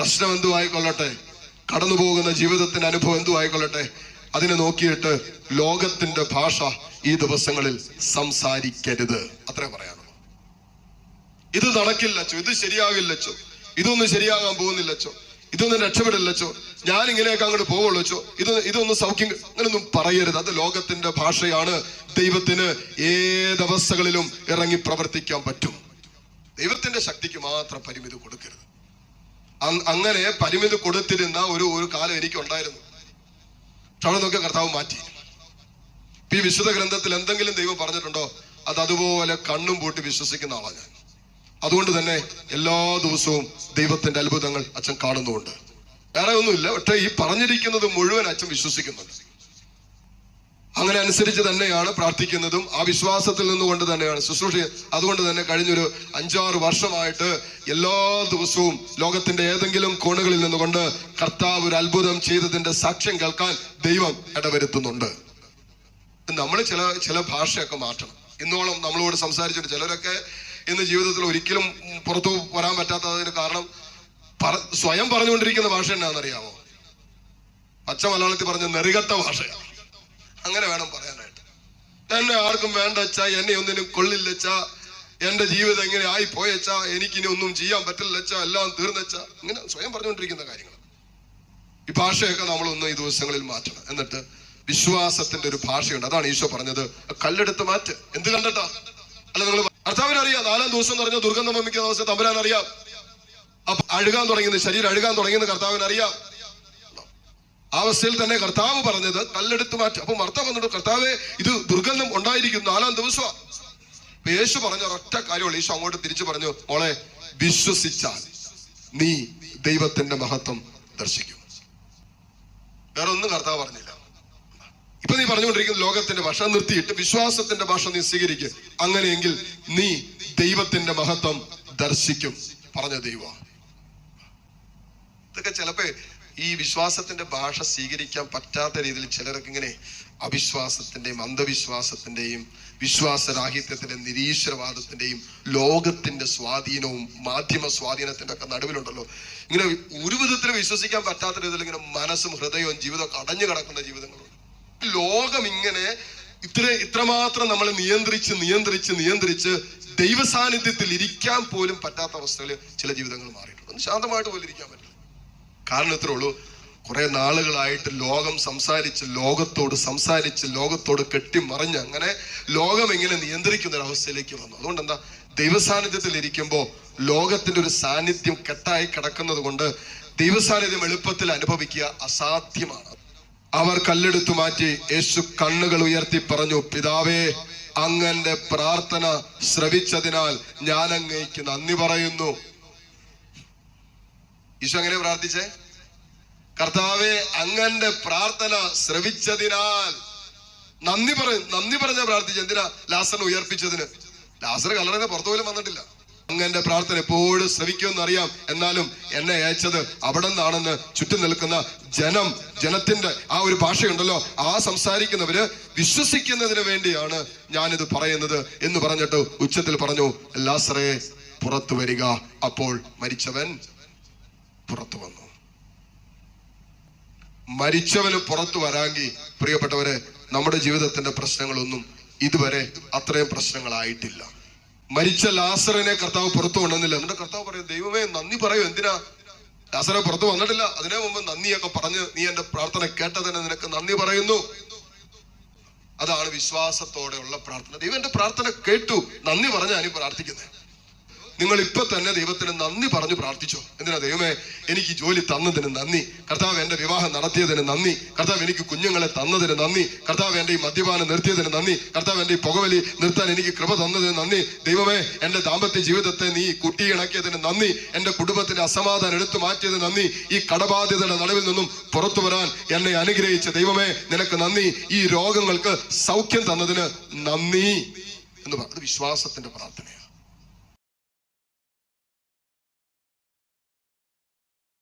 പ്രശ്നം എന്തു ആയിക്കൊള്ളട്ടെ? കടന്നു പോകുന്ന ജീവിതത്തിന്റെ അനുഭവം എന്തു ആയിക്കൊള്ളട്ടെ? അതിനെ നോക്കിയിട്ട് ലോകത്തിന്റെ ഭാഷ ഈ ദിവസങ്ങളിൽ സംസാരിക്കരുത്. അത്രേ പറയാനുള്ളൂ. ഇത് നടക്കില്ലച്ചോ ഇത് ശരിയാകില്ലച്ചോ ഇതൊന്നും ശരിയാകാൻ പോകുന്നില്ലച്ചോ ഇതൊന്നും രക്ഷപ്പെടില്ലച്ചോ ഞാൻ ഇങ്ങനെയൊക്കെ അങ്ങോട്ട് പോവുള്ളൂച്ചോ ഇത് ഇതൊന്നും സൗഖ്യം അങ്ങനൊന്നും പറയരുത്. അത് ലോകത്തിന്റെ ഭാഷയാണ്. ദൈവത്തിന് ഏതവസ്ഥകളിലും ഇറങ്ങി പ്രവർത്തിക്കാൻ പറ്റും. ദൈവത്തിന്റെ ശക്തിക്ക് മാത്രം പരിമിതി കൊടുക്കരുത്. അങ്ങനെ പരിമിതി കൊടുത്തിരുന്ന ഒരു ഒരു കാലം എനിക്ക് ഉണ്ടായിരുന്നു പക്ഷെ അവിടെ നോക്കിയ കർത്താവ് മാറ്റി. ഈ വിശുദ്ധ ഗ്രന്ഥത്തിൽ എന്തെങ്കിലും ദൈവം പറഞ്ഞിട്ടുണ്ടോ? അത് അതുപോലെ കണ്ണും പൂട്ടി വിശ്വസിക്കുന്ന ആളാണ് ഞാൻ. അതുകൊണ്ട് തന്നെ എല്ലാ ദിവസവും ദൈവത്തിന്റെ അത്ഭുതങ്ങൾ അച്ഛൻ കാണുന്നുണ്ട് വേറെ ഒന്നുമില്ല. പക്ഷെ ഈ പറഞ്ഞിരിക്കുന്നത് മുഴുവൻ അച്ഛൻ വിശ്വസിക്കുന്നുണ്ട്. അങ്ങനെ അനുസരിച്ച് തന്നെയാണ് പ്രാർത്ഥിക്കുന്നതും ആ വിശ്വാസത്തിൽ നിന്നുകൊണ്ട് തന്നെയാണ്. ശുശ്രൂഷ അതുകൊണ്ട് തന്നെ കഴിഞ്ഞൊരു അഞ്ചാറ് വർഷമായിട്ട് എല്ലാ ദിവസവും ലോകത്തിന്റെ ഏതെങ്കിലും കോണുകളിൽ നിന്നുകൊണ്ട് കർത്താവ് ഒരു അത്ഭുതം ചെയ്തതിന്റെ സാക്ഷ്യം കേൾക്കാൻ ദൈവം ഇടവരുത്തുന്നുണ്ട്. നമ്മൾ ചില ചില ഭാഷയൊക്കെ മാറ്റണം. ഇന്നോളം നമ്മളോട് സംസാരിച്ചിട്ട് ചിലരൊക്കെ ഇന്ന് ജീവിതത്തിൽ ഒരിക്കലും പുറത്തു വരാൻ പറ്റാത്തതിന് കാരണം സ്വയം പറഞ്ഞുകൊണ്ടിരിക്കുന്ന ഭാഷ എന്നാണെന്നറിയാമോ? പച്ച മലയാളത്തിൽ പറഞ്ഞ നെറികെട്ട ഭാഷയാണ്. അങ്ങനെ വേണം പറയാനായിട്ട്. എന്നെ ആർക്കും വേണ്ട അച്ഛാ എന്നെ ഒന്നിനും കൊള്ളില്ലച്ചാ എന്റെ ജീവിതം എങ്ങനെ ആയി പോയച്ചാ എനിക്കിനി ഒന്നും ചെയ്യാൻ പറ്റില്ലച്ചാ എല്ലാം തീർന്നച്ചാ ഇങ്ങനെ സ്വയം പറഞ്ഞുകൊണ്ടിരിക്കുന്ന കാര്യങ്ങൾ ഈ ഭാഷയൊക്കെ നമ്മളൊന്ന് ഈ ദിവസങ്ങളിൽ മാറ്റണം. എന്നിട്ട് വിശ്വാസത്തിന്റെ ഒരു ഭാഷയുണ്ട്. അതാണ് ഈശോ പറഞ്ഞത്. കല്ലെടുത്ത് മാറ്റ്. എന്ത് കണ്ടിട്ടാ അല്ല നിങ്ങൾ അർത്ഥാവിനറിയാം നാലാം ദിവസം എന്ന് പറഞ്ഞാൽ ദുർഗന്ധം വമിക്കുന്ന ദിവസം തമ്പുരാൻ അറിയാം അപ്പൊ അഴുകാൻ തുടങ്ങിയത് ശരീരം അഴുകാൻ തുടങ്ങിയെന്ന് കർത്താവിന് അറിയാം ആ അവസ്ഥയിൽ തന്നെ കർത്താവ് പറഞ്ഞത് കല്ലെടുത്ത് മാറ്റി. അപ്പൊ മർത്ത വന്നിട്ട് കർത്താവെ ഇത് ദുർഗന്ധം ഉണ്ടായിരിക്കും നാലാം ദിവസം യേശു പറഞ്ഞ ഒറ്റ കാര്യമുള്ളൂ. യേശു അങ്ങോട്ട് തിരിച്ചു പറഞ്ഞു മോളെ വിശ്വസിച്ചാൽ നീ ദൈവത്തിന്റെ മഹത്വം ദർശിക്കും. വേറെ ഒന്നും കർത്താവ് പറഞ്ഞില്ല. ഇപ്പൊ നീ പറഞ്ഞുകൊണ്ടിരിക്കുന്ന ലോകത്തിന്റെ ഭാഷ നിർത്തിയിട്ട് വിശ്വാസത്തിന്റെ ഭാഷ നീ സ്വീകരിക്കുക അങ്ങനെയെങ്കിൽ നീ ദൈവത്തിന്റെ മഹത്വം ദർശിക്കും പറഞ്ഞ ദൈവ. ഇതൊക്കെ ചിലപ്പോ ഈ വിശ്വാസത്തിന്റെ ഭാഷ സ്വീകരിക്കാൻ പറ്റാത്ത രീതിയിൽ ചിലർക്ക് ഇങ്ങനെ അവിശ്വാസത്തിന്റെയും അന്ധവിശ്വാസത്തിന്റെയും വിശ്വാസരാഹിത്യത്തിന്റെ നിരീശ്വരവാദത്തിന്റെയും ലോകത്തിന്റെ സ്വാധീനവും മാധ്യമ സ്വാധീനത്തിന്റെ ഒക്കെ നടുവിലുണ്ടല്ലോ. ഇങ്ങനെ ഒരു വിധത്തിലും വിശ്വസിക്കാൻ പറ്റാത്ത രീതിയിൽ ഇങ്ങനെ മനസ്സും ഹൃദയവും ജീവിതവും അടഞ്ഞു കിടക്കുന്ന ജീവിതങ്ങളുണ്ട് ലോകം ഇങ്ങനെ ഇത്ര ഇത്രമാത്രം നമ്മൾ നിയന്ത്രിച്ച് നിയന്ത്രിച്ച് നിയന്ത്രിച്ച് ദൈവസാന്നിധ്യത്തിൽ ഇരിക്കാൻ പോലും പറ്റാത്ത അവസ്ഥയിൽ ചില ജീവിതങ്ങൾ മാറിയിട്ടുണ്ട്. ശാന്തമായിട്ട് പോലും ഇരിക്കാൻ പറ്റില്ല. കാരണം ഇത്രേ ഉള്ളൂ. കുറെ നാളുകളായിട്ട് ലോകം സംസാരിച്ച് ലോകത്തോട് സംസാരിച്ച് ലോകത്തോട് കെട്ടിമറിഞ്ഞ് അങ്ങനെ ലോകം എങ്ങനെ നിയന്ത്രിക്കുന്ന ഒരു അവസ്ഥയിലേക്ക് വന്നു. അതുകൊണ്ട് എന്താ? ദൈവസാന്നിധ്യത്തിൽ ഇരിക്കുമ്പോൾ ലോകത്തിന്റെ ഒരു സാന്നിധ്യം കെട്ടായി കിടക്കുന്നത് കൊണ്ട് ദൈവസാന്നിധ്യം എളുപ്പത്തിൽ അനുഭവിക്കുക അസാധ്യമാണ്. അവർ കല്ലെടുത്തു മാറ്റി യേശു കണ്ണുകൾ ഉയർത്തി പറഞ്ഞു പിതാവേ അങ്ങന്റെ പ്രാർത്ഥന ശ്രവിച്ചതിനാൽ ഞാൻ അങ്ങേക്ക് നന്ദി പറയുന്നു. ഈശോ അങ്ങനെ പ്രാർത്ഥിച്ചേ? കർത്താവെ അങ്ങന്റെ പ്രാർത്ഥന ശ്രവിച്ചതിനാൽ നന്ദി പറയും നന്ദി പറഞ്ഞ പ്രാർത്ഥിച്ചു. എന്തിനാ? ലാസറിനെ ഉയർപ്പിച്ചതിന്. ലാസർ കല്ലറന്ന് പുറത്തു പോലും വന്നിട്ടില്ല. അങ്ങന്റെ പ്രാർത്ഥന എപ്പോഴും ശ്രവിക്കുമെന്ന് അറിയാം എന്നാലും എന്നെ അയച്ചത് അവിടെ നിന്നാണെന്ന് ചുറ്റും നിൽക്കുന്ന ജനം ജനത്തിന്റെ ആ ഒരു ഭാഷയുണ്ടല്ലോ ആ സംസാരിക്കുന്നവര് വിശ്വസിക്കുന്നതിന് വേണ്ടിയാണ് ഞാനിത് പറയുന്നത് എന്ന് പറഞ്ഞിട്ട് ഉച്ചത്തിൽ പറഞ്ഞു ലാസറെ പുറത്തു വരിക. അപ്പോൾ മരിച്ചവൻ പുറത്തു വന്നു. മരിച്ചവന് പുറത്തു വരാങ്കി പ്രിയപ്പെട്ടവരെ നമ്മുടെ ജീവിതത്തിന്റെ പ്രശ്നങ്ങളൊന്നും ഇതുവരെ അത്രയും പ്രശ്നങ്ങളായിട്ടില്ല. മരിച്ച ലാസറിനെ കർത്താവ് പുറത്തു കൊണ്ടുവന്നില്ല. എന്നിട്ട് കർത്താവ് പറയും ദൈവമേ നന്ദി പറയൂ എന്തിനാ? ലാസറെ പുറത്തു വന്നിട്ടില്ല. അതിനു മുമ്പ് നന്ദിയൊക്കെ പറഞ്ഞ് നീ എന്റെ പ്രാർത്ഥന കേട്ടതിന് നിനക്ക് നന്ദി പറയുന്നു. അതാണ് വിശ്വാസത്തോടെയുള്ള പ്രാർത്ഥന. ദൈവം എന്റെ പ്രാർത്ഥന കേട്ടു. നന്ദി പറഞ്ഞാണ് ഈ പ്രാർത്ഥിക്കുന്നത്. നിങ്ങൾ ഇപ്പൊ തന്നെ ദൈവത്തിന് നന്ദി പറഞ്ഞു പ്രാർത്ഥിച്ചോ. എന്തിനാ ദൈവമേ എനിക്ക് ജോലി തന്നതിന് നന്ദി. കർത്താവ് എന്റെ വിവാഹം നടത്തിയതിന് നന്ദി. കർത്താവ് എനിക്ക് കുഞ്ഞുങ്ങളെ തന്നതിന് നന്ദി. കർത്താവ് എന്റെ ഈ മദ്യപാനം നിർത്തിയതിന് നന്ദി. കർത്താവ് എന്റെ ഈ പുകവലി നിർത്താൻ എനിക്ക് കൃപ തന്നതിന് നന്ദി. ദൈവമേ എന്റെ ദാമ്പത്യ ജീവിതത്തെ നീ കുട്ടിയിണക്കിയതിന് നന്ദി. എന്റെ കുടുംബത്തിന്റെ അസമാധാനം എടുത്തു മാറ്റിയതിന് നന്ദി. ഈ കടബാധ്യതയുടെ നടുവിൽ നിന്നും പുറത്തു വരാൻ എന്നെ അനുഗ്രഹിച്ച ദൈവമേ നിനക്ക് നന്ദി. ഈ രോഗങ്ങൾക്ക് സൗഖ്യം തന്നതിന് നന്ദി എന്ന് പറഞ്ഞത് വിശ്വാസത്തിന്റെ പ്രാർത്ഥന